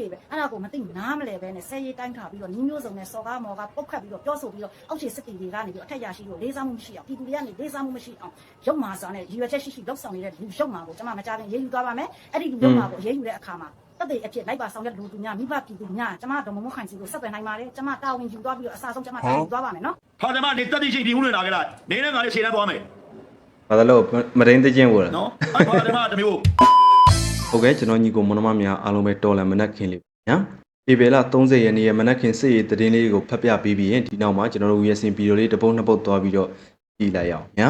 နေပဲအဲ့ဒါကိုမသိနားမလဲပဲနဲ့ဆဲရေးတိုင်းခါပြီးတော့ညီမျိုးစုံနဲ့စော်ကားမော်ကားပုတ်ခတ်ပြီးတော့ပြောဆိုပြီးတော့အောက်ခြေစစ်တီတွေကနေပြီးတော့အထက်ရရှိလို့လေးစားမှုမရှိအောင်ပြည်သူတွေကနေလေးစားမှုမရှိအောင်ရုပ်မာစာနဲ့ရည်ရွယ်ချက်ရှိရှိလောက်ဆောင်နေတဲ့လူရုပ်မာကိုကျွန်မမကြားရင်ရေးယူသွားပါမယ်အဲ့ဒီလူရုပ်မာကိုရေးယူတဲ့အခါမှာတက်တဲ့အဖြစ်လိုက်ပါဆောင်တဲ့လူသူများမိဘပြည်သူများကျွန်မဒေါ်မမခိုင်စီကိုဆက်သွယ်နိုင်ပါတယ်ကျွန်မတာဝန်ယူသွားပြီးတော့အစားဆုံးကျွန်မတာဝန်ယူသွားပါမယ်နော်ဟာဒီမှာနေတက်တိရှိဒီဟုနေလာခဲ့လားနေနဲ့ငါလေးခြေတန်းသွားမယ်ဘာသာလို့မရင်းသိချင်းဝလားနော်အဲ့ဟာဒီမှာတမျိုး ဟုတ်ကဲ့ကျွန်တော်ညီကိုမနမများအားလုံးပဲတော်လန်မနက်ခင်းလေးညာဧပြီလ30ရက်နေ့ရဲ့မနက်ခင်းစစ်ရေးသတင်းလေးကိုဖတ်ပြပေးပြီးရင်ဒီနောက်မှာကျွန်တော်တို့ရဲ့စင်ဗီဒီယိုလေးတစ်ပုတ်နှစ်ပုတ်သွားပြီးတော့ကြည့်လိုက်ရအောင်ညာ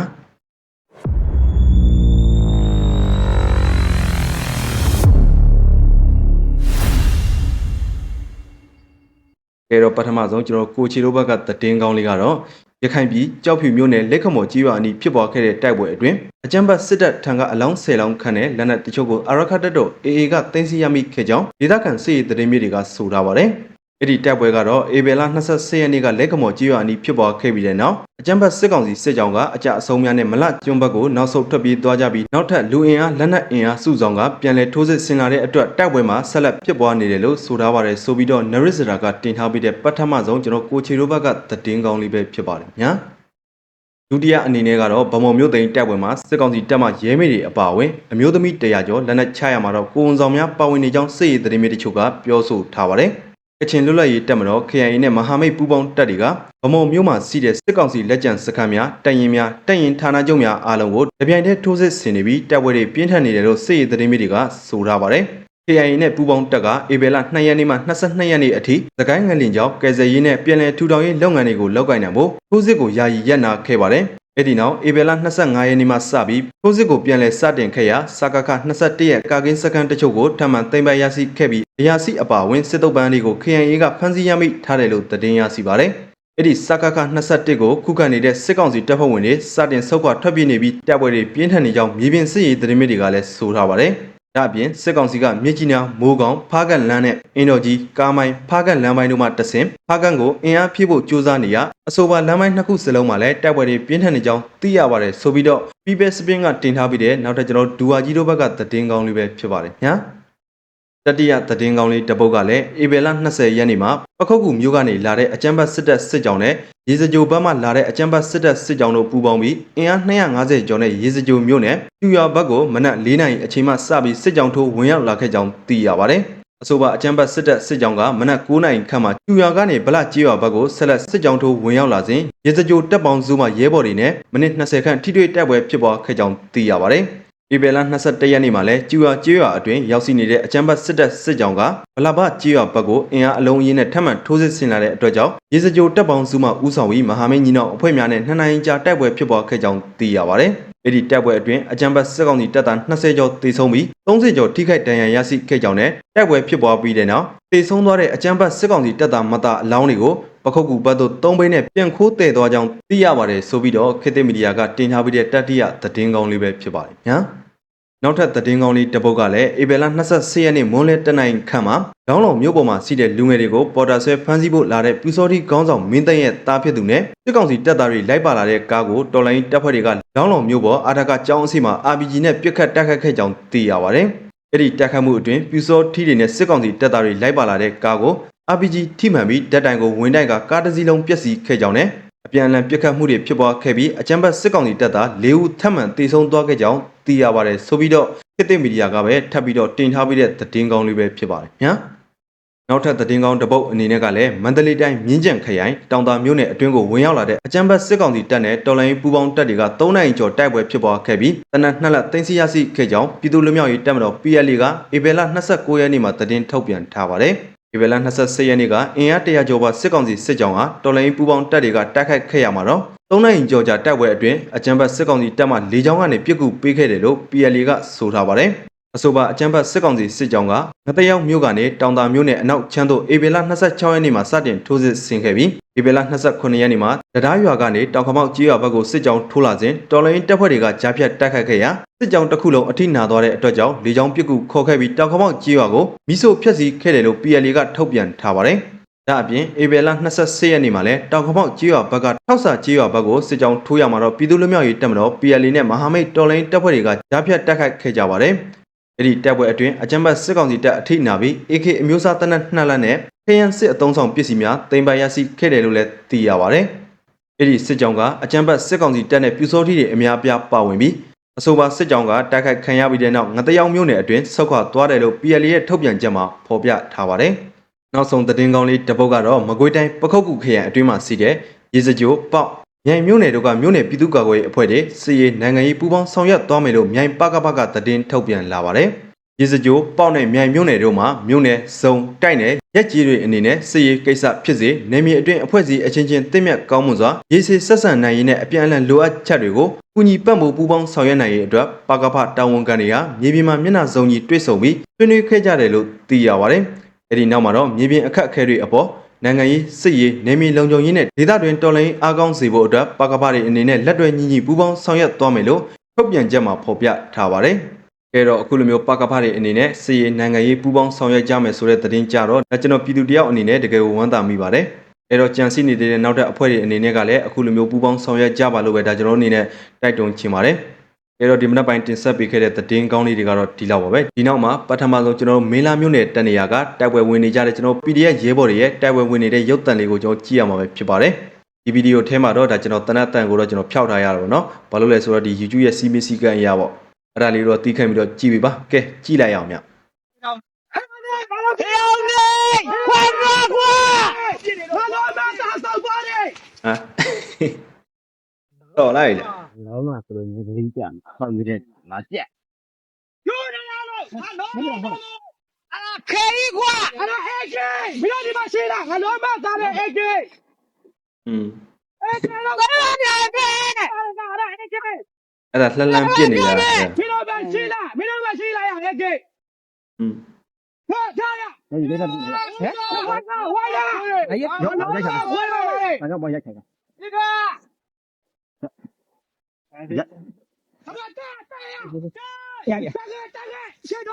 ကဲတော့ပထမဆုံးကျွန်တော်ကိုချီလိုဘက်ကသတင်းကောင်းလေးကတော့ ရခိုင်ပြည်ကြောက်ဖြူမြို့နယ်လက်ခမော်ကြီးရွာအနီးဖြစ်ပေါ်ခဲ့တဲ့တိုက်ပွဲအတွင်းအကြမ်းဖက်စစ်တပ်ထံကအလောင်း၁၀လောင်းခန့်နဲ့လက်နက်တချို့ကိုအာရခတ်တပ်တော် AA ကတင်စီရမိခဲ့ကြောင်းဒေသခံစစ်ရေးသတင်းမြေတွေကဆိုထားပါတယ်။ အဲ့ဒီတိုက်ပွဲကတော့ဧပြီလ24ရက်နေ့ကလက်ခမော်ကြီးရွာအနီးဖြစ်ပေါ်ခဲ့ပြီးတဲ့နောက်အကြမ်းဖက်စစ်ကောင်စီစစ်ကြောင်းကအကြအဆုံးများနဲ့မလကျွန်းဘက်ကိုနောက်ဆုတ်ထွက်ပြေးသွားကြပြီးနောက်ထပ်လူအင်အားလက်နက်အင်အားစုဆောင်ကပြန်လည်ထိုးစစ်ဆင်လာတဲ့အတွက်တိုက်ပွဲမှာဆက်လက်ဖြစ်ပွားနေတယ်လို့ဆိုထားပါတယ်ဆိုပြီးတော့ Narisra ကတင်ထားပြီးတဲ့ပထမဆုံးကျွန်တော်ကိုချီရိုဘက်ကသတင်းကောင်းလေးပဲဖြစ်ပါတယ်ညာဒုတိယအနေနဲ့ကတော့ဗမော်မျိုးသိန်းတိုက်ပွဲမှာစစ်ကောင်စီတပ်မှရဲမေတွေအပါအဝင်အမျိုးသမီး100ကျော်လက်နက်ချရမှာတော့ကိုဝန်ဆောင်များပါဝင်နေကြောင်းစစ်ရေးသတင်းမြေတချို့ကပြောဆိုထားပါတယ် ကချင်လွတ်လပ်ရေးတပ်မတော် KIA နဲ့မဟာမိတ်ပူးပေါင်းတပ်တွေကဗမော်မြို့မှာစီးတဲ့စစ်ကောင်စီလက်ကျန်စခန်းများတပ်ရင်များတပ်ရင်ဌာနချုပ်များအားလုံးကိုတပြိုင်တည်းထိုးစစ်ဆင်နေပြီးတပ်ပွဲတွေပြင်းထန်နေတယ်လို့စစ်ရေးသတင်းမြေတွေကဆိုထားပါတယ် KIA နဲ့ပူးပေါင်းတပ်ကဧပြီလ2ရက်နေ့မှ22ရက်နေ့အထိသကိုင်းငလင်ကျောင်းကယ်ဆယ်ရေးနဲ့ပြည်လည်ထူထောင်ရေးလုပ်ငန်းတွေကိုလုပ်ကိုင်နိုင်ဖို့ထိုးစစ်ကိုယာယီရပ်နာခဲ့ပါတယ်။ အဲ့ဒီနောက်ဧပြီလ25ရက်နေ့မှစပြီးထိုးစစ်ကိုပြန်လည်စတင်ခဲ့ရာစကခ21ရက်ကာကင်းစကန်တချို့ကိုထပ်မံသိမ်းပိုက်ရရှိခဲ့ပြီးအရာရှိအပါအဝင်စစ်တုပ်ပန်းတွေကို KIA ကဖမ်းဆီးရမိထားတယ်လို့သတင်းရရှိပါတယ်။အဲ့ဒီစကခ21ကိုခုခံနေတဲ့စစ်ကောင်စီတပ်ဖွဲ့ဝင်တွေစတင်ဆုတ်ခွာထွက်ပြေးနေပြီးတပ်ပွဲတွေပြင်းထန်နေကြောင်းမြေပြင်စစ်ရေးသတင်းတွေကလည်းဆိုထားပါတယ်။ ဒါအပြင်စစ်ကောင်စီကမြစ်ကြီးနားမိုးကောင်ဖားကန်လန်းနဲ့အင်တော်ကြီးကားမိုင်းဖားကန်လမ်းပိုင်းတို့မှတဆင်ဖားကန်ကိုအင်အားဖြည့်ဖို့ကြိုးစားနေရအဆိုပါလမ်းပိုင်းနှစ်ခုစလုံးမှာလည်းတိုက်ပွဲတွေပြင်းထန်နေကြောင်းသိရပါတယ်ဆိုပြီးတော့ People Spin ကတင်ထားပြီးတဲ့နောက်ထပ်ကျွန်တော်ဒူဝါကြီးတို့ဘက်ကသတင်းကောင်းလေးပဲဖြစ်ပါတယ်ညာ တတိယသတင်းကောင်းလေးတစ်ပုဒ်ကလည်းဧပြီလ20ရက်နေ့မှာပခုတ်ကူမြို့ကနေလာတဲ့အကြမ်းဖက်စစ်တပ်စစ်ကြောင်းနဲ့ရေစကြိုဘက်မှလာတဲ့အကြမ်းဖက်စစ်တပ်စစ်ကြောင်းတို့ပူးပေါင်းပြီးအင်အား250ကျော်နဲ့ရေစကြိုမြို့နယ်ပြူရွာဘက်ကိုမနက်၄နာရီအချိန်မှစပြီးစစ်ကြောင်းထိုးဝင်ရောက်လာခဲ့ကြောင်းသိရပါတယ်။အဆိုပါအကြမ်းဖက်စစ်တပ်စစ်ကြောင်းကမနက်9နာရီခန့်မှာပြူရွာကနေဗလကြေးရွာဘက်ကိုဆက်လက်စစ်ကြောင်းထိုးဝင်ရောက်လာစဉ်ရေစကြိုတပ်ပေါင်းစုမှရဲဘော်တွေနဲ့မိနစ်20ခန့်ထိတွေ့တိုက်ပွဲဖြစ်ပွားခဲ့ကြောင်းသိရပါတယ်။ ဧပြီလ22ရက်နေ့မှာလဲကျူရွာကျေးရွာအတွင်းရောက်ရှိနေတဲ့အကြမ်းဖက်စစ်တပ်စစ်ကြောင်းကဗလာဘကျေးရွာဘက်ကိုအင်အားအလုံးအရင်းနဲ့ထပ်မံထိုးစစ်ဆင်လာတဲ့အတွက်ကြောင့်ရေစကြိုတပ်ပေါင်းစုမှဦးဆောင်ပြီးမဟာမင်းကြီးနောက်အဖွဲ့များနဲ့နှစ်နိုင်ကြာတိုက်ပွဲဖြစ်ပွားခဲ့ကြောင်းသိရပါတယ်။ အဲ့ဒီတိုက်ပွဲအတွင်းအကြမ်းဖက်စစ်ကောင်စီတပ်သား20ကျော်သေဆုံးပြီး30ကျော်ထိခိုက်ဒဏ်ရာရရှိခဲ့ကြောင်းနဲ့တိုက်ပွဲဖြစ်ပွားပြီးတဲ့နောက်သေဆုံးသွားတဲ့အကြမ်းဖက်စစ်ကောင်စီတပ်သားမတာအလောင်းတွေကိုပခုတ်ကူဘတ်တို့၃ဘိန်းနဲ့ပြန်ခိုးတည်သွားကြောင်းသိရပါတယ်ဆိုပြီးတော့ခေတ်သစ်မီဒီယာကတင်ထားပြီးတဲ့တတိယသတင်းကောင်းလေးပဲဖြစ်ပါတယ်ညာ။ နောက်ထပ်သတင်းကောင်းလေးတစ်ပုဒ်ကလည်းဧပြီလ24ရက်နေ့မွန်းလယ်တနိုင်ခန့်မှာဒေါင်းလောင်မြို့ပေါ်မှာရှိတဲ့လူငယ်တွေကိုပေါ်တာဆွဲဖမ်းဆီးဖို့လာတဲ့ပြူစောတိခေါင်းဆောင်မင်းသိန်းရဲ့တားဖြစ်သူနဲ့စစ်ကောင်စီတပ်သားတွေလိုက်ပါလာတဲ့ကားကိုတော်လိုင်းတပ်ဖွဲ့တွေကဒေါင်းလောင်မြို့ပေါ်အာထကကျောင်းအစီမှာ RPG နဲ့ပြစ်ခတ်တိုက်ခတ်ခဲ့ကြောင်းသိရပါတယ်။အဲ့ဒီတိုက်ခတ်မှုအတွင်းပြူစောထီတွေနဲ့စစ်ကောင်စီတပ်သားတွေလိုက်ပါလာတဲ့ကားကို RPG ထိမှန်ပြီးတပ်တိုင်ကိုဝင်တိုက်ကကားတစ်စီးလုံးပျက်စီးခဲ့ကြောင်းနဲ့အပြန်အလှန်ပြစ်ခတ်မှုတွေဖြစ်ပွားခဲ့ပြီးအကြမ်းဖက်စစ်ကောင်စီတပ်သား၄ဦးထပ်မံတေဆုံးသွားခဲ့ကြောင်း သိရပါတယ်ဆိုပြီးတော့ခေတ်သစ်မီဒီယာကပဲထပ်ပြီးတော့တင်ထားပြီးတဲ့သတင်းကောင်းလေးပဲဖြစ်ပါတယ်ညာနောက်ထပ်သတင်းကောင်းတစ်ပုတ်အနေနဲ့ကလည်းမန္တလေးတိုင်းမြင်းကြံခရိုင်တောင်တာမြို့နယ်အတွင်းကိုဝင်ရောက်လာတဲ့အကြမ်းဖက်စစ်ကောင်စီတပ်နဲ့တော်လိုင်းပူပေါင်းတပ်တွေက၃နိုင်ကျော်တိုက်ပွဲဖြစ်ပွားခဲ့ပြီးတနက်နှစ်လက်သိမ်းဆီးရရှိခဲ့ကြောင်းပြည်သူ့လူမျိုးရေးတပ်မတော် PLA ကဧပြီလ29ရက်နေ့မှာသတင်းထုတ်ပြန်ထားပါတယ် ဧပြီလ24ရက်နေ့ကအင်အားတရာကျော်ပါစစ်ကောင်စီစစ်ကြောင်းဟာတော်လိုင်းပူပေါင်းတပ်တွေကတိုက်ခိုက်ခဲ့ရမှာတော့သုံးနိုင်ကြော်ကြာတိုက်ပွဲအတွင်းအကြမ်းဖက်စစ်ကောင်စီတပ်မှလေကြောင်းကနေပြစ်ကူပေးခဲ့တယ်လို့ PLA ကဆိုထားပါတယ်။ အဆိုပါအကြမ်းဖက်စစ်ကောင်စီစစ်ကြောင်းကငတရောက်မြို့ကနေတောင်တာမြို့နယ်အနောက်ချမ်းသို့ဧပြီလ26ရက်နေ့မှာစတင်ထိုးစစ်ဆင်ခဲ့ပြီးဧပြီလ29ရက်နေ့မှာတရားရွာကနေတောင်ခမောက်ကြီးရွာဘက်ကိုစစ်ကြောင်းထိုးလာစဉ်တော်လိုင်းတပ်ဖွဲ့တွေကကြားဖြတ်တိုက်ခတ်ခဲ့ရာစစ်ကြောင်းတစ်ခုလုံးအထိနာသွားတဲ့အတွက်ကြောင့်လေကြောင်းပြစ်ကူခေါ်ခဲ့ပြီးတောင်ခမောက်ကြီးရွာကိုမိဆိုဖျက်ဆီးခဲ့တယ်လို့ PLA ကထုတ်ပြန်ထားပါတယ်။ဒါအပြင်ဧပြီလ24ရက်နေ့မှာလည်းတောင်ခမောက်ကြေးရွာဘက်ကထောက်စာကြေးရွာဘက်ကိုစစ်ကြောင်းထိုးရမှာတော့ပြည်သူ့လူမျိုးရေးတပ်မတော် PLA နဲ့မဟာမိတ်တော်လိုင်းတပ်ဖွဲ့တွေကကြားဖြတ်တိုက်ခိုက်ခဲ့ကြပါတယ် အဲ့ဒီတိုက်ပွဲအတွင်းအကြမ်းဖက်စစ်ကောင်စီတပ်အထိနာပြီး AK အမျိုးအစားတနက်နှစ်လက်နဲ့ခရန်စစ်အုံဆောင်ပစ္စည်းများတင်ပါရရှိခဲ့တယ်လို့လည်းသိရပါတယ်။အဲ့ဒီစစ်ကြောင်းကအကြမ်းဖက်စစ်ကောင်စီတပ်နဲ့ပြူစောထီတွေအများအပြားပါဝင်ပြီးအဆိုပါစစ်ကြောင်းကတိုက်ခိုက်ခံရပြီးတဲ့နောက်ငတရောင်မြို့နယ်အတွင်းဆောက်ခွာသွားတယ်လို့ PLA ရဲ့ထုတ်ပြန်ချက်မှာဖော်ပြထားပါတယ်။နောက်ဆုံးသတင်းကောင်းလေးတစ်ပုဒ်ကတော့မကွေးတိုင်းပခုတ်ကူခရိုင်အတွင်းမှာရှိတဲ့ရေစကြိုပေါက် မြိုင်မြို့နယ်တို့ကမြို့နယ်ပြည်သူ့ကာကွယ်ရေးအဖွဲ့တွေစီရေးနိုင်ငံရေးပူးပေါင်းဆောင်ရွက်သွားမယ်လို့မြိုင်ပကပကသတင်းထုတ်ပြန်လာပါတယ်။ရေစကြိုပေါက်နဲ့မြိုင်မြို့နယ်တို့မှာမြို့နယ်စုံတိုက်နယ်ရက်ကြီးတွေအနေနဲ့စီရေးကိစ္စဖြစ်စေနေမြေအတွင်းအဖွဲ့အစည်းအချင်းချင်းတင့်မြတ်ကောင်းမွန်စွာရေးစီဆက်ဆံနိုင်ရေးနဲ့အပြန်အလှန်လိုအပ်ချက်တွေကိုကူညီပံ့ပိုးပူးပေါင်းဆောင်ရွက်နိုင်ရေးအတွက်ပကပတာဝန်ခံတွေကမြေပြင်မှာမျက်နှာစုံကြီးတွေ့ဆုံပြီးဆွေးနွေးခဲ့ကြတယ်လို့သိရပါတယ်။အဲဒီနောက်မှာတော့မြေပြင်အခက်အခဲတွေအပေါ် နိုင်ငံရေးစစ်ရေးနေမီလုံခြုံရေးနဲ့ဒေသတွင်တော်လှန်ရေးအားကောင်းစေဖို့အတွက်ပကပတွေအနေနဲ့လက်တွဲညီညီပူးပေါင်းဆောင်ရွက်သွားမယ်လို့ထုတ်ပြန်ချက်မှာဖော်ပြထားပါတယ်။အဲတော့အခုလိုမျိုးပကပတွေအနေနဲ့စစ်ရေးနိုင်ငံရေးပူးပေါင်းဆောင်ရွက်ကြမယ်ဆိုတဲ့သတင်းကြတော့ဒါကျွန်တော်ပြည်သူတယောက်အနေနဲ့တကယ်ကိုဝမ်းသာမိပါတယ်။အဲတော့ကြံစည်နေတဲ့နောက်ထပ်အဖွဲ့တွေအနေနဲ့ကလည်းအခုလိုမျိုးပူးပေါင်းဆောင်ရွက်ကြပါလို့ပဲဒါကျွန်တော်အနေနဲ့တိုက်တွန်းချင်ပါတယ်။ အဲတော့ဒီမနက်ပိုင်းတင်ဆက်ပေးခဲ့တဲ့သတင်းကောင်းလေးတွေကတော့ဒီလောက်ပါပဲဒီနောက်မှာပထမဆုံးကျွန်တော်တို့မင်းလာမျိုးနယ်တနေရာကတိုက်ပွဲဝင်နေကြတဲ့ကျွန်တော် PDF ရဲဘော်တွေရဲ့တိုက်ပွဲဝင်နေတဲ့ရုပ်သံလေးကိုကျွန်တော်ကြည့်ရမှာပဲဖြစ်ပါတယ်ဒီဗီဒီယိုထဲမှာတော့ဒါကျွန်တော်တနတ်တန်ကိုတော့ကျွန်တော်ဖျောက်ထားရတော့ဗောနော်ဘာလို့လဲဆိုတော့ဒီ YouTube ရဲ့စီမီစီကန်အရာပေါ့အဲ့ဒါလေးတော့တီးခိုင်းပြီးတော့ကြည့်ပေးပါကဲကြည့်လိုက်အောင်ဗျဟမ် တော်လိုက်လေလောမဆိုလို့ငင်းကြံဟောင်းနေတဲ့ငါကြက်ကျိုးနေရလို့ငါလောမအာခဲကြီးကွာအဲ့ဒါအေဂျေမင်းတို့ဒီမှာရှိတာငါလောမသားလေအေဂျေอืมအေဂျေတော့ငါလောမသားလေအဲ့ဒါအေဂျေအဲ့ဒါလှလန်းပြစ်နေတာမင်းတို့ပဲရှိလားမင်းတို့ပဲရှိလားအေဂျေอืมဟာဒါရဟဲ့ဒီကဟဲ့ဝါကဝါရအေးရောင်းလိုက်ချင်တာဝါရအဲ့တော့မရိုက်ချင်တာဒီက 他妈打打呀，打，大哥大哥，先走。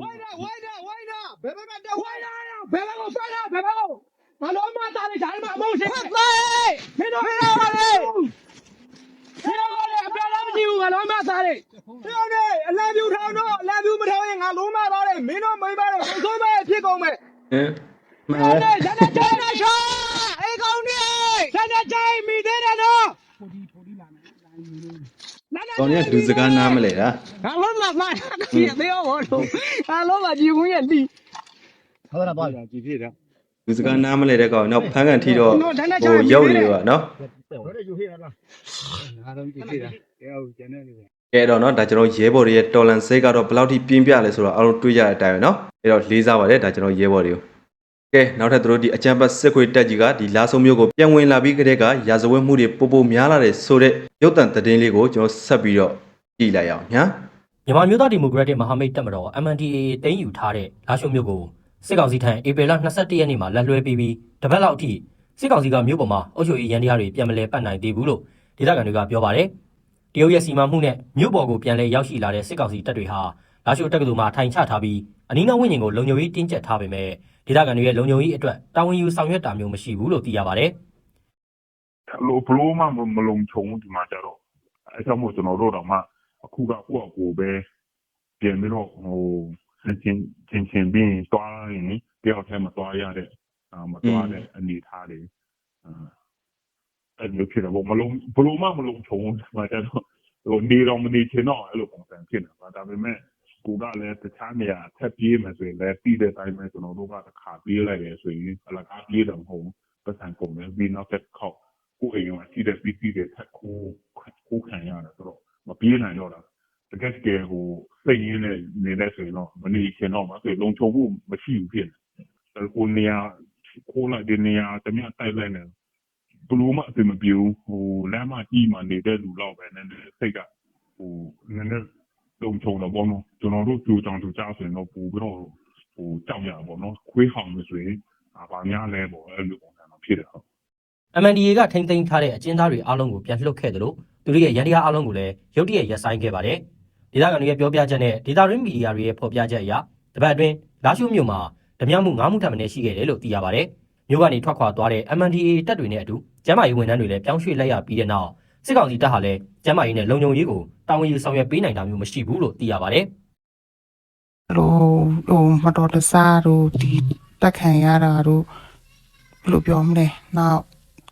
歪的，歪的，歪的，别别别，歪的呀！别别我翻了，别别我，俺老妈打的啥嘛？没事。快快！没到没到我嘞！没到我嘞！别来不及，俺老妈打的。对不对？来表ထောင်းတော့လာပြမထောင်းရင်ငါလုံးမသားတယ်မင်းတို့မိမတယ်ဘုဆိုးပဲဖြစ်ကုန်မယ် ဟမ်မှန် ဟုတ် ပါ တယ်ဇာတ်ချိုင်းနေချောအေးကောင်းနေဇာတ်ချိုင်းမိသေးတယ်နော် ကော ယ် တော်ရလူစကားနားမလဲတာငါလုံးမမကြီးသေးရောဘောလုံးငါလုံးမကြီးဝင်ရတီဟုတ်လားပါကြီးဖြစ်တာလူစကားနားမလဲတဲ့ကောင်တော့ဖန်းကန်ထီတော့ဟိုရုပ်နေပါနော်ဟုတ်တယ်ယူဖြစ်ရလားငါတော့ကြည့်ဖြစ်တာအဲဟုတ်ကျန်တဲ့လူပဲကဲတော့เนาะဒါကျွန်တော်ရဲဘော်တွေရဲ့တော်လန်စိတ်ကတော့ဘယ်လောက်ထိပြင်းပြလဲဆိုတော့အားလုံးတွေးရတဲ့အတိုင်းပဲเนาะအဲတော့လေးစားပါတယ်ဒါကျွန်တော်ရဲဘော်တွေကို ကဲနောက်ထပ်သူတို့ဒီအကြံပတ်စစ်ခွေတက်ကြီးကဒီလာဆုံမျိုးကိုပြန်ဝင်လာပြီးကတည်းကရာဇဝတ်မှုတွေပိုပိုများလာတဲ့ဆိုတဲ့ရုပ်တံသတင်းလေးကိုကျွန်တော်ဆက်ပြီးတော့ကြည့်လိုက်အောင်ညာမြန်မာမျိုးသားဒီမိုကရက်တစ်မဟာမိတ်တပ်မတော် MNDAA တင်းယူထားတဲ့လာရှုမျိုးကိုစစ်ကောင်စီထံဧပြီလ22ရက်နေ့မှာလက်လွှဲပြီးပြီးတပတ်လောက်အထိစစ်ကောင်စီကမြို့ပေါ်မှာအုပ်ချုပ်ရေးရန်တရားတွေပြန်မလဲပတ်နိုင်သေးဘူးလို့ဒေသခံတွေကပြောပါတယ်။တရုတ်ရဲ့စီမံမှုနဲ့မြို့ပေါ်ကိုပြန်လဲရောက်ရှိလာတဲ့စစ်ကောင်စီတပ်တွေဟာလာရှုတက္ကသိုလ်မှာထိုင်ချထားပြီးအနီးနားဝန်းကျင်ကိုလုံခြုံရေးတင်းကျပ်ထားပေမဲ့ ဒေသခံတွေရဲ့လုံခြုံရေးအတွက်တာဝန်ယူဆောင်ရွက်တာမျိုးမရှိဘူးလို့သိရပါတယ်။လို့ဘလို့မှမမလုံခြုံဒီမှာကြတော့အဲကြောင့်မို့ကျွန်တော်တို့တော့မှအခုကကိုယ့်အကိုပဲပြင်ပြီးတော့ဟိုချင်းချင်းချင်းပြီးတွားရင်တယောက်တည်းမတွားရတဲ့အာမတွားတဲ့အနေထားတွေအာအဲ့လိုဖြစ်တော့မလုံဘလို့မှမလုံခြုံဒီမှာကြတော့ဟိုနေတော့မနေချင်တော့အဲ့လိုပုံစံဖြစ်နေတာဒါပေမဲ့ ကိုကလည်းတခြားနေရာထပ်ပြေးမယ်ဆိုရင်လည်းပြီးတဲ့အတိုင်းပဲကျွန်တော်တို့ကတစ်ခါပြေးလိုက်တယ်ဆိုရင်အလကားပြေးတယ်မဟုတ်ဘူးပတ်စံကုန်တယ်ပြီးနောက်တစ်ခေါက်ကိုယ်အိမ်ကရှိတဲ့ပစ္စည်းတွေထက်ကိုကိုခံရတယ်ဆိုတော့မပြေးနိုင်တော့တာတကယ်တကယ်ဟိုစိတ်ရင်းနဲ့နေတဲ့ဆိုရင်တော့မနေချင်တော့မှဆိုလုံခြုံမှုမရှိဘူးဖြစ်နေတယ်ကိုနေရာကိုလိုက်တဲ့နေရာတမန်တိုက်လိုက်နေဘလို့မှအဆင်မပြေဘူးဟိုလမ်းမကြီးမှနေတဲ့လူတော့ပဲနည်းနည်းစိတ်ကဟိုနည်းနည်း လုံခြုံတော့ဘောနော်ကျွန်တော်တို့ကြိုးကြောင်ကြိုးကြဆိုရင်တော့ပို့ပြီးတော့ဟိုကြောက်ရပါဘောနော်ခွေးဟောင်လို့ဆိုရင်အာဘာများလဲပေါ့အဲ့လိုပုံစံတော့ဖြစ်တယ်ဟုတ် MNDAA ကထိမ့်သိမ်းထားတဲ့အကျဉ်းသားတွေအားလုံးကိုပြန်လွှတ်ခဲ့တယ်လို့သူတို့ရဲ့ရန်တရားအားလုံးကိုလည်းရုတ်တရက်ရပ်ဆိုင်းခဲ့ပါတယ်။ဒေသခံတွေရဲ့ပြောပြချက်နဲ့ဒေသရင်းမီဒီယာတွေရဲ့ဖော်ပြချက်အရတပတ်အတွင်းလာရှိုးမြို့မှာဓမြမှု9မှုထပ်မံရှိခဲ့တယ်လို့သိရပါတယ်။မြို့ကနေထွက်ခွာသွားတဲ့ MNDAA တပ်တွေနဲ့အတူကျမ်းမာရေးဝန်ထမ်းတွေလည်းပြောင်းရွှေ့လိုက်ရပြီးတဲ့နောက် စစ်ကောင်စီတပ်ဟာလည်းကျမ်းမာရေးနဲ့လုံခြုံရေးကိုတာဝန်ယူဆောင်ရွက်ပေးနိုင်တာမျိုးမရှိဘူးလို့သိရပါတယ်။လိုဟိုမတော်တဆတို့ဒီတက်ခံရတာတို့ဘယ်လိုပြောမလဲနောက်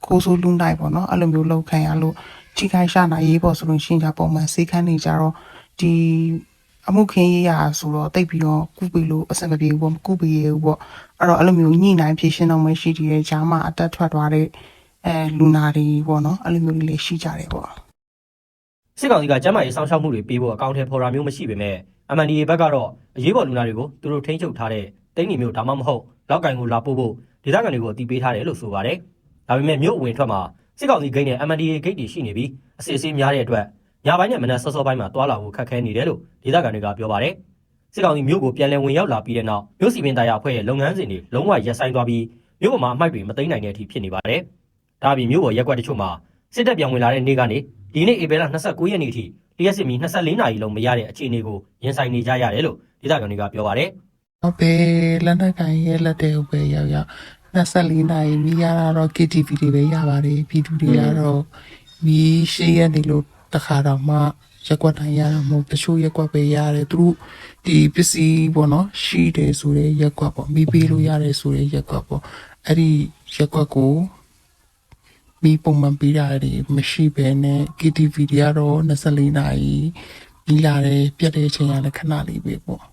ကိုယ်ဆိုလူနိုင်ပေါ့နော်အဲ့လိုမျိုးလောက်ခံရလို့ထိခိုက်ရှာနာရေးပေါ့ဆိုလို့ရှိရင်じゃပုံမှန်စေးခန်းနေကြတော့ဒီအမှုခင်းရေးရဆိုတော့တိတ်ပြီးတော့ကုပေးလို့အဆင်မပြေဘူးပေါ့မကုပေးရဘူးပေါ့အဲ့တော့အဲ့လိုမျိုးညှိနှိုင်းဖြည့်ရှင်းတော့မရှိတည်တဲ့ဂျာမအတက်ထွက်သွားတဲ့ အဲလူနာတွေပေါ့နော်အဲ့လိုမျိုးလေးလေးရှိကြတယ်ပေါ့စစ်ကောင်စီကကျန်းမာရေးစောင့်ရှောက်မှုတွေပေးဖို့အကောင့်ထဲဖော်တာမျိုးမရှိပေမဲ့ MNDA ဘက်ကတော့အရေးပေါ်လူနာတွေကိုသူတို့ထိန်းချုပ်ထားတဲ့တိန်းနီမျိုးဒါမှမဟုတ်လောက်ကင်ကိုလာပို့ဖို့ဒေသခံတွေကိုအတိပေးထားတယ်လို့ဆိုပါတယ်။ဒါပေမဲ့မြို့အဝင်ထွက်မှာစစ်ကောင်စီဂိတ်နဲ့ MNDA ဂိတ်တွေရှိနေပြီးအစစ်အဆေးများတဲ့အတွက်ညပိုင်းနဲ့မနက်စောစောပိုင်းမှာတွာလာဖို့ခက်ခဲနေတယ်လို့ဒေသခံတွေကပြောပါတယ်။စစ်ကောင်စီမြို့ကိုပြန်လည်ဝင်ရောက်လာပြီးတဲ့နောက်မြို့စီပင်တရားအဖွဲ့ရဲ့လုပ်ငန်းစဉ်တွေလုံးဝရပ်ဆိုင်းသွားပြီးမြို့ပေါ်မှာအမိုက်တွေမသိမ်းနိုင်တဲ့အထိဖြစ်နေပါတယ်။ ဒါအပြင်မြို့ပေါ်ရက်ကွက်တချို့မှာစစ်တပ်ပြန်ဝင်လာတဲ့နေ့ကနေဒီနေ့ဧပြီလ29ရက်နေ့အထိလျှက်စစ်မီ24နာရီလုံးမရတဲ့အခြေအနေကိုရင်ဆိုင်နေကြရတယ်လို့ဒေသခံတွေကပြောပါတယ်ဟုတ်ပဲလက်နက်ကန်ရဲ့လက်တဲ့ဟုတ်ပဲရောက်ရောက်24နာရီမိရတာတော့ KTV တွေပဲရပါတယ်ပြည်သူတွေကတော့မီးရှိရနေလို့တခါတော့မှရက်ကွက်တိုင်းရတာမဟုတ်တချို့ရက်ကွက်ပဲရတယ်သူတို့ဒီပစ္စည်းပေါ့နော်ရှိတယ်ဆိုတဲ့ရက်ကွက်ပေါ့မိပေးလို့ရတယ်ဆိုတဲ့ရက်ကွက်ပေါ့အဲ့ဒီရက်ကွက်ကို မီးပုံမှန်ပေးတာတွေမရှိဘဲနဲ့ KTV တွေကတော့24နာရီပြီးလာတယ်ပြတ်တဲ့အချိန်ကလည်းခဏလေးပဲပေါ့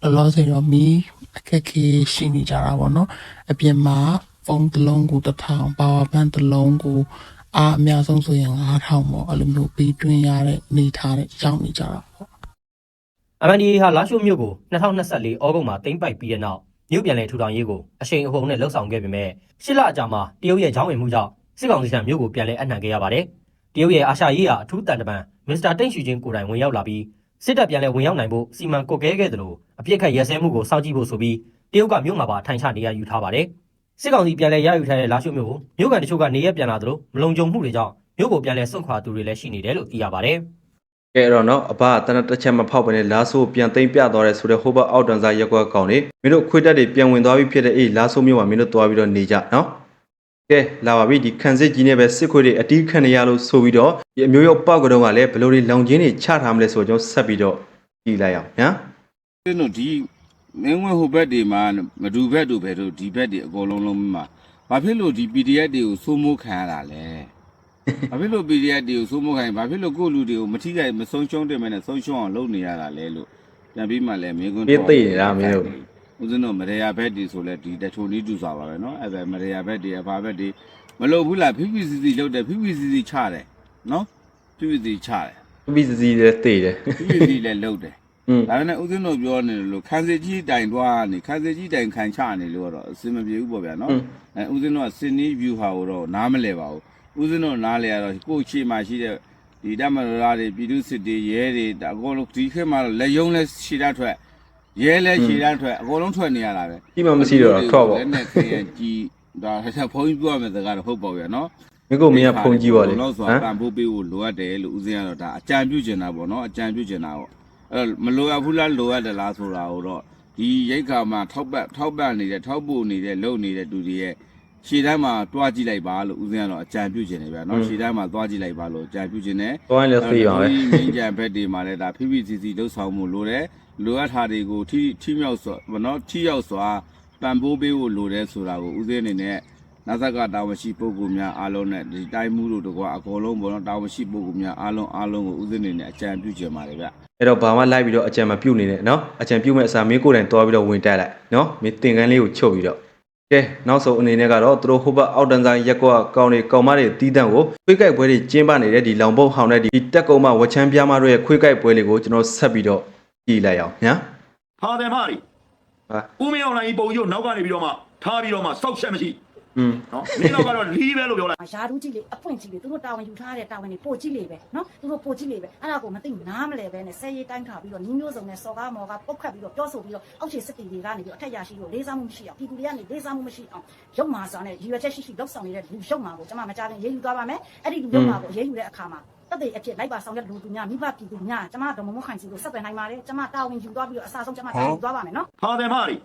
လောလောဆယ်တော့မီးအခက်ခဲရှိနေကြတာပေါ့နော်အပြင်မှာဖုန်းတစ်လုံးကိုတစ်ထောင်ပါဝါဘန်တစ်လုံးကိုအားအများဆုံးဆိုရင်9000ပေါ့အဲ့လိုမျိုးပေးတွင်းရတဲ့နေထားတဲ့ရောက်နေကြတာပေါ့။ MNDA ဟာလာရှိုမြို့ကို2024ဩဂုတ်မှာသိမ်းပိုက်ပြီးတဲ့နောက်မြို့ပြန်လည်ထူထောင်ရေးကိုအရှိန်အဟုန်နဲ့လှုပ်ဆောင်ခဲ့ပေမဲ့ရှစ်လအကြာမှာတရုတ်ရဲ့ကြောင်းဝင်မှုကြောင့် စစ်ကောင်စီထံမြို့ကိုပြန်လည်အနှံခဲ့ရပါတယ်။တရုတ်ရဲ့အာရှရေးဟာအထူးတန်တမန်မစ္စတာတိန့်ရှူချင်းကိုယ်တိုင်ဝင်ရောက်လာပြီးစစ်တပ်ပြန်လည်ဝင်ရောက်နိုင်ဖို့စီမံကွပ်ကဲခဲ့တယ်လို့အပြစ်ခတ်ရဲစဲမှုကိုစောင့်ကြည့်ဖို့ဆိုပြီးတရုတ်ကမြို့မှာပါထိုင်ချနေရယူထားပါတယ်။စစ်ကောင်စီပြန်လည်ရယူထားတဲ့လာရှိုမြို့ကိုမြို့ကန်တချို့ကနေရပြန်လာသလိုမလုံခြုံမှုတွေကြောင့်မြို့ကိုပြန်လည်စွန့်ခွာသူတွေလည်းရှိနေတယ်လို့သိရပါတယ်။ကဲအဲ့တော့နော်အဘကတနက်တစ်ချက်မဖောက်ပဲနဲ့လာဆိုးပြန်သိမ့်ပြသွားတယ်ဆိုတော့ဟိုဘက်အောက်တန်းစားရက်ကွက်ကောင်နေမင်းတို့ခွေးတက်တွေပြန်ဝင်သွားပြီဖြစ်တဲ့အေးလာဆိုးမြို့မှာမင်းတို့သွားပြီးတော့နေကြနော် ကဲလာပါပြီဒီခန်းစစ်ကြီးနဲ့ပဲစစ်ခွေးတွေအတီးခံနေရလို့ဆိုပြီးတော့ဒီအမျိုးရောပောက်ကတော့ကလည်းဘယ်လိုတွေလောင်ချင်းတွေချထားမလဲဆိုတော့ကျွန်တော်ဆက်ပြီးတော့ကြည့်လိုက်အောင်ညာဒီတို့ဒီမင်းဝင်ဟိုဘက်တွေမှာမဒူဘက်တို့ဘက်တို့ဒီဘက်တွေအကုန်လုံးလုံးမှာဘာဖြစ်လို့ဒီ PDF တွေကိုစိုးမိုးခံရတာလဲဘာဖြစ်လို့ PDF တွေကိုစိုးမိုးခံဘာဖြစ်လို့ကိုယ့်လူတွေကိုမထိခိုက်မဆုံးရှုံးတယ်မနဲ့ဆုံးရှုံးအောင်လုပ်နေရတာလဲလို့ပြန်ပြီးမှလည်းမင်းကွန်းပြေးသိနေတာမင်းတို့ ဦးဇင်းတို့မရေယာဘက်တွေဆိုလဲဒီတထုံလေးတူစွာပါပဲเนาะအဲ့ဒါမရေယာဘက်တွေအဖာဘက်တွေမလုပ်ဘူးလား PPCC လုပ်တယ် PPCC ချတယ်เนาะ PPCC ချတယ် ပြီးစီစီလည်းသိတယ် PPCC လည်းလုပ်တယ် อืม ဒါပေမဲ့ဦးဇင်းတို့ပြောနေတယ်လို့ခန်းစီကြီးတိုင်တွားနေခန်းစီကြီးတိုင်ခံချနေလို့ကတော့အစင်မပြေဘူးပေါ့ဗျာနော်အဲဦးဇင်းတို့ကစင်နီး view ဟာကိုတော့နားမလဲပါဘူးဦးဇင်းတို့နားလဲရတော့ကိုယ့်ချီမှာရှိတဲ့ဒီတမရရာတွေပြည်သူစစ်တွေရဲတွေဒါအကုန်လုံးဒီခေတ်မှာတော့လက်ယုံလဲခြေတတ်ထွက် ရဲလဲခြေတတ်ထွက်အကုန်လုံးထွက်နေရတာပဲဒီမှမရှိတော့တော့ထွက်ပေါ့လက်နဲ့ခရင်ကြီးဒါဘုန်းကြီးပြောရမယ်စကားတော့ဟုတ်ပါဗျာနော်မင်းကိုမင်းကဖုန်ကြီးပါလေလောက်ဆိုဟမ်ပံပိုးပေးဖို့လိုအပ်တယ်လို့ဦးဇင်းကတော့ဒါအကြံပြုချင်တာပေါ့နော်အကြံပြုချင်တာပေါ့အဲ့တော့မလိုအပ်ဘူးလားလိုအပ်တယ်လားဆိုတာကိုတော့ဒီရိတ်ခါမှာထောက်ပတ်ထောက်ပတ်နေတဲ့ထောက်ပို့နေတဲ့လုံနေတဲ့သူတွေရဲ့ရှေ့တန်းမှာတွားကြည့်လိုက်ပါလို့ဦးဇင်းကတော့အကြံပြုချင်တယ်ဗျာနော်ရှေ့တန်းမှာတွားကြည့်လိုက်ပါလို့အကြံပြုချင်တယ်သွားရင်လည်းသိအောင်ပဲဒီမင်းကြံဘက်တွေမှာလည်းဒါ PPCC လှုပ်ဆောင်မှုလိုတယ် လိုအပ်တာတွေကိုထိထိမြောက်စွာမနော်ထိရောက်စွာပံ့ပိုးပေးဖို့လိုတယ်ဆိုတာကိုဦးဇင်းအနေနဲ့နာဇက်ကတာဝန်ရှိပုဂ္ဂိုလ်များအားလုံးနဲ့ဒီတိုင်းမှုတို့တကွာအကုန်လုံးပေါ့နော်တာဝန်ရှိပုဂ္ဂိုလ်များအားလုံးအားလုံးကိုဦးဇင်းအနေနဲ့အကြံပြုချင်ပါတယ်ဗျအဲ့တော့ဘာမှလိုက်ပြီးတော့အကြံမပြုတ်နေနဲ့နော်အကြံပြုတ်မဲ့အစားမင်းကိုယ်တိုင်သွားပြီးတော့ဝင်တက်လိုက်နော်မင်းသင်ကန်းလေးကိုချုပ်ပြီးတော့ကဲနောက်ဆုံးအနေနဲ့ကတော့သူတို့ဟိုဘက်အောက်တန်းဆိုင်ရက်ကွက်ကောင်းတွေကောင်းမတွေတီးတန့်ကိုခွေးကြိုက်ပွဲတွေကျင်းပနေတဲ့ဒီလောင်ပုတ်ဟောင်းတဲ့ဒီတက်ကုံမဝချမ်းပြားမတို့ရဲ့ခွေးကြိုက်ပွဲလေးကိုကျွန်တော်ဆက်ပြီးတော့ ကြည့်လိုက်အောင်ညာဟာတယ်မရီဟာဦးမင်းအောင်လိုင်းပုံကြီးကိုနောက်ကနေပြီးတော့မှထားပြီးတော့မှစောက်ချက်မရှိอืมနော်မင်းတော့ကတော့လီးပဲလို့ပြောလိုက်ရာထူးကြီးလေအဖွင့်ကြီးလေသူတို့တာဝန်ယူထားတဲ့တာဝန်တွေပို့ကြီးလေပဲနော်သူတို့ပို့ကြီးလေပဲအဲ့ဒါကိုမသိနားမလဲပဲနဲ့ဆဲရေးတိုင်းထားပြီးတော့ညီမျိုးစုံနဲ့စော်ကားမော်ကားပုတ်ခတ်ပြီးတော့ပြောဆိုပြီးတော့အောက်ခြေစစ်တီတွေကနေပြီးတော့အထက်ရရှိလို့လေးစားမှုမရှိအောင်ပြည်သူတွေကနေလေးစားမှုမရှိအောင်ရုပ်မာစာနဲ့ရည်ရွယ်ချက်ရှိရှိလောက်ဆောင်နေတဲ့လူရုပ်မာကိုကျွန်မမကြခင်ရေးယူသွားပါမယ်အဲ့ဒီလူရုပ်မာကိုရေးယူတဲ့အခါမှာ တက်တဲ့အဖြစ်လိုက်ပါဆောင်တဲ့လူသူများမိဘပြည်သူများကျွန်မဒေါ်မမခိုင်စီကိုဆက်သွယ်နိုင်ပါတယ်ကျွန်မတာဝန်ယူသွားပြီးတော့အစားဆုံးကျွန်မတာဝန်ယူသွားပါမယ်နော်ဟာတယ်မရီ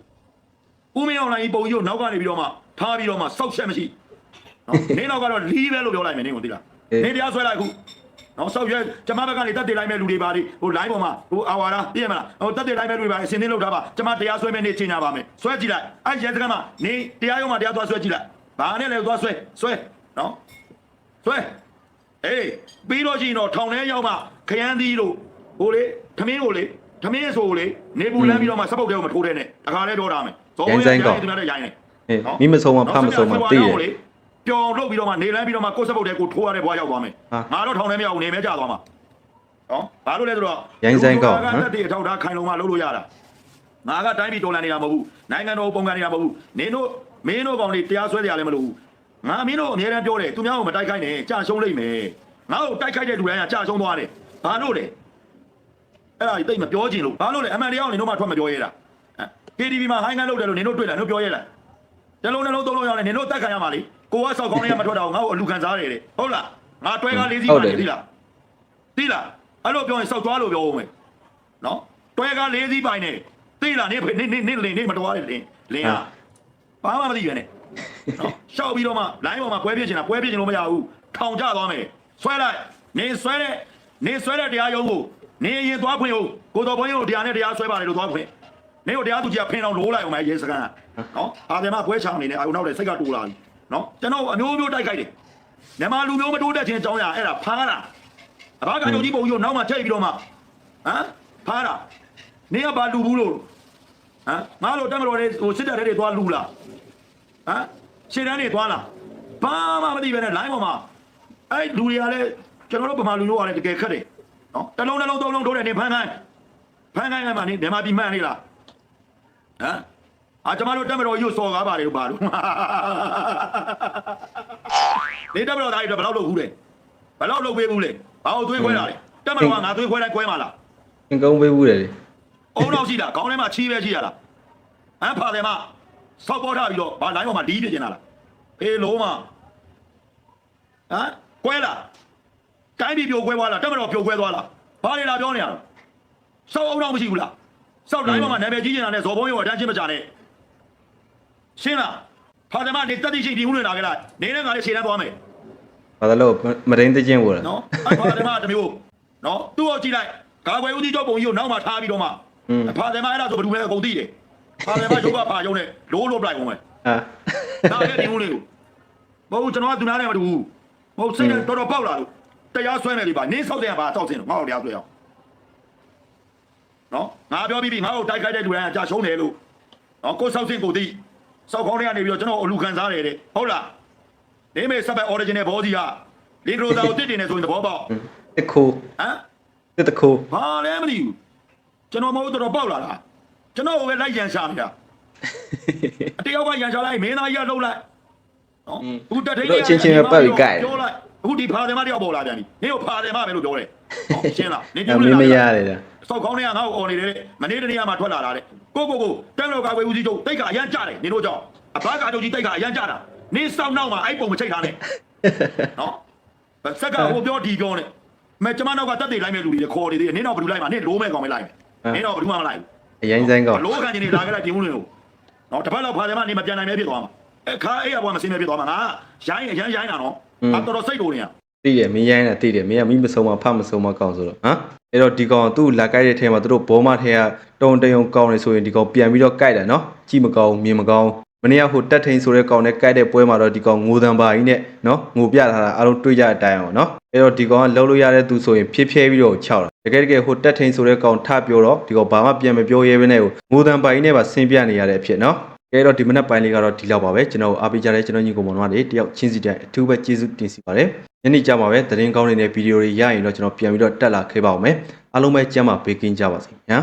ဦးမင်းအောင်လိုင်းပုံကြီးကိုနောက်ကနေပြီးတော့မှထားပြီးတော့မှစောက်ချက်မရှိနော်မင်းတော့ကတော့လီးပဲလို့ပြောလိုက်မယ်နင်းကိုသိလားနင်းတရားဆွဲလိုက်ခုနော်ဆောက်ရွက်ကျမဘက်ကနေတက်တေးလိုက်မဲ့လူတွေပါဒီဟို line ပေါ်မှာဟိုအာဝါဒပြည့်မလားဟိုတက်တေးလိုက်မဲ့လူတွေပါအစင်းသင်းလောက်ထားပါကျမတရားဆွဲမဲ့နေချိန်ညာပါမယ်ဆွဲကြည့်လိုက်အဲ့ရဲစခန်းမှာနေတရားရုံးမှာတရားသွားဆွဲကြည့်လိုက်ဘာနဲ့လဲသွားဆွဲဆွဲနော်ဆွဲ အေးပြီးတော့ချင်းတော့ထောင်ထဲရောက်မှခရမ်းသီးတို့ဟိုလေခမင်းကိုလေခမင်းဆိုလေနေပူလန်းပြီးတော့မှစပုတ်တဲကိုမထိုးတဲ့နဲ့တခါလဲတော့တာမယ်ဇော်ဝဲရိုင်းသူများတဲ့ရိုင်းနေဟေးမိမဆုံးမဖမဆုံးမသိတယ်ပျော်လုပ်ပြီးတော့မှနေလန်းပြီးတော့မှကိုယ်စပုတ်တဲ့ကိုထိုးရတဲ့ဘွားရောက်သွားမယ်ဟာငါတော့ထောင်ထဲမရောက်ဘူးနေမဲကြသွားမှာနော်ဘာလို့လဲဆိုတော့ရိုင်းဆိုင်ကောက်လူဟမ်တက်တဲ့အထောက်ထားခိုင်လုံမှလုပ်လို့ရတာငါကတိုင်းပြည်တော်လန်နေတာမဟုတ်ဘူးနိုင်ငံတော်ပုံကန်နေတာမဟုတ်ဘူးနင်တို့မင်းတို့ကောင်တွေတရားစွဲကြလည်းမလို့ဘူး ငါမင်းတို့အများတန်းပြောတယ်သူများကိုမတိုက်ခိုက်နဲ့ကြာရှုံးလိမ့်မယ်ငါ့ကိုတိုက်ခိုက်တဲ့လူတိုင်းကကြာရှုံးသွားတယ်ဘာလို့လဲအဲ့ဒါကြီးတိတ်မပြောချင်လို့ဘာလို့လဲအမှန်တရားကိုနင်တို့မှထွက်မပြောရဲတာဟမ် KTV မှာဟိုင်းကန်လုပ်တယ်လို့နင်တို့တွေ့လားနင်တို့ပြောရဲလားတလုံးနှလုံးသုံးလုံးရောက်နေနင်တို့တက်ခံရမှာလေကိုကဆောက်ကောင်းလေးကမထွက်တော့ငါ့ကိုအလူခံစားရတယ်တဲ့ဟုတ်လားငါတွဲကားလေးစီးပါနေသိလားသိလားအဲ့လိုပြောရင်ဆောက်သွားလို့ပြောဦးမယ်နော်တွဲကားလေးစီးပိုင်နေသိလားနေနေနေနေလင်းနေမတော်ရတယ်လင်းလင်းဟာဘာမှမသိရနဲ့နော် ရှောက်ပြီးတော့မှ line ပေါ်မှာပွဲပြစ်ချင်တာပွဲပြစ်ချင်လို့မရဘူးထောင်ကြသွားမယ်ဆွဲလိုက်နေဆွဲတဲ့နေဆွဲတဲ့တရားရုံးကိုနေရင်သွားခွင့်ဟုတ်ကိုတော်ဘုန်းကြီးတို့တရားနဲ့တရားဆွဲပါတယ်လို့သွားခွင့်နေတို့တရားသူကြီးကဖင်အောင်လိုးလိုက်အောင်မယ်ရဲစကန်ကနော်အာတယ်မပွဲချောင်းနေနေအာုံနောက်တဲ့စိတ်ကတူလာပြီနော်ကျွန်တော်အမျိုးမျိုးတိုက်ခိုက်တယ်မြန်မာလူမျိုးမတိုးတက်ခြင်းအကြောင်းအရာအဲ့ဒါဖားတာအဘာကညိုကြီးပုံကြီးကိုနောက်မှချိန်ပြီးတော့မှဟမ်ဖားတာနေကဘာလူဘူးလို့ဟမ်ငါတို့တက်မတော်တဲ့ဟိုစစ်တပ်တွေသွားလူလား ဟမ်ရှင်းတန်းတွေသွားလားဘာမှမသိပဲနဲ့ line ပေါ်မှာအဲ့လူတွေကလည်းကျွန်တော်တို့ဗမာလူမျိုးကလည်းတကယ်ခက်တယ်နော်တစ်လုံးတစ်လုံးသုံးလုံးထိုးတယ်နေဖမ်းခိုင်းဖမ်းခိုင်းလိုက်မှနေမြန်မာပြည်မှန်နေလားဟမ်အာကျွန်တော်တို့တက်မတော်ရုပ်စော်ကားပါတယ်လို့ပါလို့နေတက်မတော်သားကြီးတော့ဘယ်လောက်လုပ်ဘူးလဲဘယ်လောက်လုပ်ပေးဘူးလဲဘာလို့သွေးခွဲတာလဲတက်မတော်ကငါသွေးခွဲတိုင်းခွဲမှာလားသင်ကုန်းပေးဘူးတယ်လေအုံတော့ရှိလားခေါင်းထဲမှာချီးပဲရှိရလားဟမ်ဖာတယ်မ စောက်ပေါ်ထားပြီးတော့ဘာလိုင်းပေါ်မှာဒီးပြကျင်လာလားအေးလုံးမဟမ်ကွဲလားတိုင်းပြည်ပြိုကွဲသွားလားတက်မတော်ပြိုကွဲသွားလားဘာလေလာပြောနေရတော့စောက်အုံတော့မရှိဘူးလားစောက်လိုင်းပေါ်မှာနာမည်ကြီးကျင်တာနဲ့ဇော်ဘုံရောအတန်းချင်းမကြနဲ့ရှင်းလားဖာတယ်မနေတက်တိရှိဒီဦးနေတာကြလားနေနဲ့ငါလေးခြေတန်းသွားမယ်ဘာလို့မရင်းသိချင်းဘူးလားနော်အဲ့ဖာတယ်မတစ်မျိုးနော်သူ့ကိုကြည့်လိုက်ကာကွယ်ဦးစီးချုပ်ပုံကြီးကိုနောက်မှထားပြီးတော့မှอืมဖာတယ်မအဲ့ဒါဆိုဘယ်သူလဲအကုန်သိတယ် ဖာတယ်မရုပ်ကဖာရုံနဲ့လိုးလို့ပလိုက်အောင်မယ်အာဒါလည်းဒီဦးလေးကိုမဟုတ်ဘူးကျွန်တော်ကသူနာနဲ့မတူဘူးမဟုတ်စိတ်နဲ့တော်တော်ပေါက်လာလို့တရားဆွဲနေပြီပါနင်းဆောက်တဲ့ကဘာတောက်စင်တော့ငါ့ကိုတရားဆွဲအောင်နော်ငါပြောပြီးပြီငါ့ကိုတိုက်ခိုက်တဲ့လူတိုင်းကကြာရှုံးတယ်လို့နော်ကိုဆောက်စင်ကိုသိဆောက်ခေါင်းထဲကနေပြီးတော့ကျွန်တော်အလူခံစားတယ်တဲ့ဟုတ်လားနေမေစပ်ပဲ original ဘောစီကလင်ကရိုသာကိုတစ်တင်နေဆိုရင်သဘောပေါက်တခိုးဟမ်တတခိုးဘာလဲမသိဘူးကျွန်တော်မဟုတ်တော်တော်ပေါက်လာတာ ကျွန်တော်ကိုပဲလိုက်ရန်ရှာနေတာအတယောက်ကရန်ရှာလိုက်မင်းသားကြီးကလှုပ်လိုက်နော်အခုတက်ထိန်ပြောလိုက်အခုဒီဖာတယ်မတယောက်ပေါ်လာပြန်ပြီနင်တို့ဖာတယ်မပဲလို့ပြောတယ်နော်ရှင်းလားနင်အပြောမလို့င်းမရလားတယ်လားစောက်ကောင်းတွေကငါ့ကိုអော်နေတယ်မနေ့တနေ့ကမှထွက်လာတာတဲ့ကိုကိုကိုတန်းတော်ကာကွယ်ဦးစီးချုပ်တိတ်ကအရန်ကြတယ်နင်တို့ကြောင့်အဘကာချုပ်ကြီးတိတ်ကအရန်ကြတာနင်းစောက်နောက်မှာအဲ့ပုံမချိတ်ထားနဲ့နော်စက်ကဟိုပြောဒီပြောနဲ့မဲကျမနောက်ကတက်တေလိုက်မဲ့လူတွေခေါ်နေသေးတယ်နင်းတော့ဘယ်သူလိုက်မှာနင်းလိုးမဲ့ကောင်ပဲလိုက်မယ်နင်းတော့ဘယ်သူမှမလိုက်ဘူး အရင်ဆိုင်ကောင်းလိုးခံနေလာခဲ့လိုက်ပြင်ဦးလင်းကိုနော်တပတ်လောက်ဖာတယ်မနေမပြန်နိုင်မဲဖြစ်သွားမှာအခါအဲ့ရဘွားမစင်းမဲဖြစ်သွားမှာငါရိုင်းအရန်ရိုင်းတာနော်အတော်တော်စိတ်တိုးနေရသိတယ်မင်းရိုင်းတာသိတယ်မင်းကမိမဆုံးမဖမဆုံးမကောင်းဆိုတော့ဟမ်အဲ့တော့ဒီကောင်သူ့လာကြိုက်တဲ့ထဲမှာသူတို့ဘောမထဲကတုံတယုံကောင်းနေဆိုရင်ဒီကောင်ပြန်ပြီးတော့ကြိုက်တာနော်ကြည့်မကောင်းမြင်မကောင်း မနေ့ကဟိုတက်ထိန်ဆိုတဲ့ကောင်နဲ့ကြိုက်တဲ့ပွဲမှာတော့ဒီကောင်ငိုတံပါကြီးနဲ့နော်ငိုပြထားတာအားလုံးတွေးကြတဲ့အတိုင်းအောင်နော်အဲ့တော့ဒီကောင်ကလှုပ်လို့ရတဲ့သူဆိုရင်ဖြစ်ဖြဲပြီးတော့ခြောက်တာတကယ်တကယ်ဟိုတက်ထိန်ဆိုတဲ့ကောင်ထပြောတော့ဒီကောင်ဘာမှပြန်မပြောရဲဘဲနဲ့ဟိုငိုတံပါကြီးနဲ့ပါဆင်းပြနေရတဲ့အဖြစ်နော်ကဲတော့ဒီမနက်ပိုင်းလေးကတော့ဒီလောက်ပါပဲကျွန်တော်အားပေးကြတဲ့ကျွန်တော်ညီကောင်မောင်တို့တွေတယောက်ချင်းစီတဲ့အထူးပဲကျေးဇူးတင်စီပါတယ်ညနေကြမှာပဲသတင်းကောင်းတွေနဲ့ဗီဒီယိုတွေရရင်တော့ကျွန်တော်ပြန်ပြီးတော့တက်လာခဲ့ပါဦးမယ်အားလုံးပဲကျမ်းမာပေးကင်းကြပါစေညာ